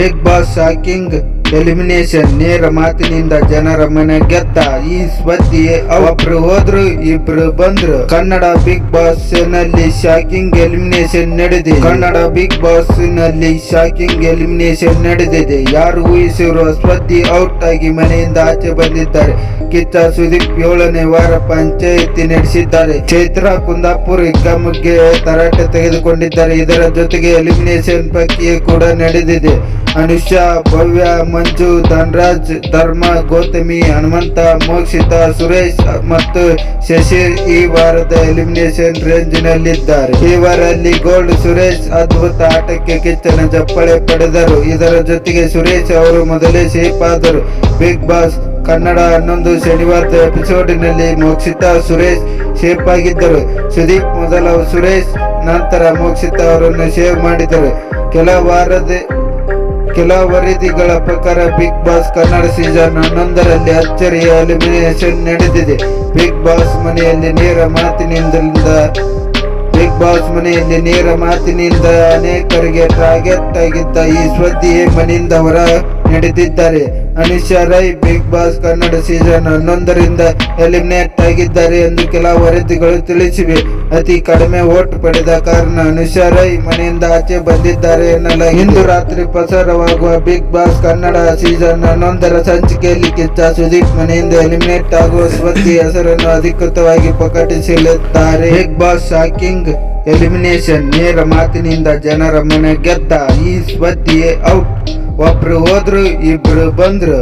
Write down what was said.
Big boss shocking elimination ನೇರ ಮಾತಿನಿಂದ ಜನರ ಮನೆ ಗೆದ್ದ ಈ ಸ್ಪರ್ಧೆ ಒಬ್ರು ಹೋದ್ರು, ಇಬ್ರು ಬಂದ್ರು. ಕನ್ನಡ ಬಿಗ್ ಬಾಸ್ನಲ್ಲಿ ಶಾಕಿಂಗ್ ಎಲಿಮಿನೇಷನ್ ನಡೆದಿದೆ. ಕನ್ನಡ ಬಿಗ್ ಬಾಸ್ನಲ್ಲಿ ಶಾಕಿಂಗ್ ಎಲಿಮಿನೇಷನ್ ನಡೆದಿದೆ. ಯಾರು ಊಹಿಸಿರುವ ಸ್ಪರ್ಧಿ ಔಟ್ ಆಗಿ ಮನೆಯಿಂದ ಆಚೆ ಬಂದಿದ್ದಾರೆ. ಕಿಚ್ಚ ಸುದೀಪ್ ಏಳನೇ ವಾರ ಪಂಚಾಯಿತಿ ನಡೆಸಿದ್ದಾರೆ. ಚೈತ್ರ ಕುಂದಾಪುರ್ ಹಿಗ್ಗಾಮುಗ್ಗೆ ತರಾಟೆ ತೆಗೆದುಕೊಂಡಿದ್ದಾರೆ. ಇದರ ಜೊತೆಗೆ ಎಲಿಮಿನೇಷನ್ ಪ್ರಕ್ರಿಯೆ ಕೂಡ ನಡೆದಿದೆ. ಅನುಷಾ ಭವ್ಯ, ಮಂಜು, ಧನ್ರಾಜ್, ಧರ್ಮ, ಗೌತಮಿ, ಹನುಮಂತ, ಮೋಕ್ಷಿತ, ಸುರೇಶ್ ಮತ್ತು ಶಶಿರ್ ಈ ವಾರದ ಎಲಿಮಿನೇಷನ್ ರೇಂಜ್ ನಲ್ಲಿದ್ದಾರೆ. ಇವರಲ್ಲಿ ವಾರಲ್ಲಿ ಗೋಲ್ಡ್, ಸುರೇಶ್ ಅದ್ಭುತ ಆಟಕ್ಕೆ ಕಿಚ್ಚನ ಚಪ್ಪಳೆ ಪಡೆದರು. ಇದರ ಜೊತೆಗೆ ಸುರೇಶ್ ಅವರು ಮೊದಲೇ ಸೇಫ್ ಆದರು. ಬಿಗ್ ಬಾಸ್ ಕನ್ನಡ ಹನ್ನೊಂದು ಶನಿವಾರದ ಎಪಿಸೋಡಿನಲ್ಲಿ ಮೋಕ್ಷಿತ, ಸುರೇಶ್ ಸೇಫ್ ಆಗಿದ್ದರು. ಸುದೀಪ್ ಮೊದಲ, ಸುರೇಶ್ ನಂತರ ಮೋಕ್ಷಿತ ಅವರನ್ನು ಸೇವ್ ಮಾಡಿದರು. ಕೆಲ ವಾರದ ಕೆಲ ವರದಿಗಳ ಪ್ರಕಾರ ಬಿಗ್ ಬಾಸ್ ಕನ್ನಡ ಸೀಸನ್ ಹನ್ನೊಂದರಲ್ಲಿ ಅಚ್ಚರಿಯ ಎಲಿಮಿನೇಷನ್ ನಡೆದಿದೆ. ಬಿಗ್ ಬಾಸ್ ಮನೆಯಲ್ಲಿ ನೇರ ಮಾತಿನಿಂದ, ಬಿಗ್ ಬಾಸ್ ಮನೆಯಲ್ಲಿ ನೇರ ಮಾತಿನಿಂದ ಅನೇಕರಿಗೆ ಟಾರ್ಗೆಟ್ ಆಗಿದ್ದ ಈ ಸ್ವತ್ತಿಯೇ ಮನೆಯಿಂದ ನಡೆದಿದ್ದಾರೆ Anisha Rai, big boss Kannada season ಹನ್ನೊಂದರಿಂದ ಎಲಿಮಿನೇಟ್ ಆಗಿದ್ದಾರೆ ಎಂದು ಕೆಲ ವರದಿಗಳು ತಿಳಿಸಿವೆ. ಅತಿ ಕಡಿಮೆ ವೋಟ್ ಪಡೆದ ಕಾರಣ ಅನಿಶಾ ರೈ ಮನೆಯಿಂದ ಆಚೆ ಬಂದಿದ್ದಾರೆ ಎನ್ನಲ್ಲ. ಇಂದು ರಾತ್ರಿ ಪ್ರಸಾರವಾಗುವ ಬಿಗ್ ಬಾಸ್ ಕನ್ನಡ ಸೀಸನ್ ಹನ್ನೊಂದರ ಸಂಚಿಕೆಯಲ್ಲಿ ಕಿಚ್ಚ ಸುದೀಪ್ ಮನೆಯಿಂದ ಎಲಿಮಿನೇಟ್ ಆಗುವ ಸ್ವತಿ ಹೆಸರನ್ನು ಅಧಿಕೃತವಾಗಿ ಪ್ರಕಟಿಸಲಿದ್ದಾರೆ ಬಿಗ್ ಬಾಸ್ ಶಾಕಿಂಗ್ ಎಲಿಮಿನೇಷನ್ ನೇರ ಮಾತಿನಿಂದ ಜನರ ಮನೆ ಗೆದ್ದ ಈ ಸ್ವತಿಯೇ ಔಟ್. ಒಬ್ರು ಹೋದ್ರು ಇಬ್ರು ಬಂದ್ರು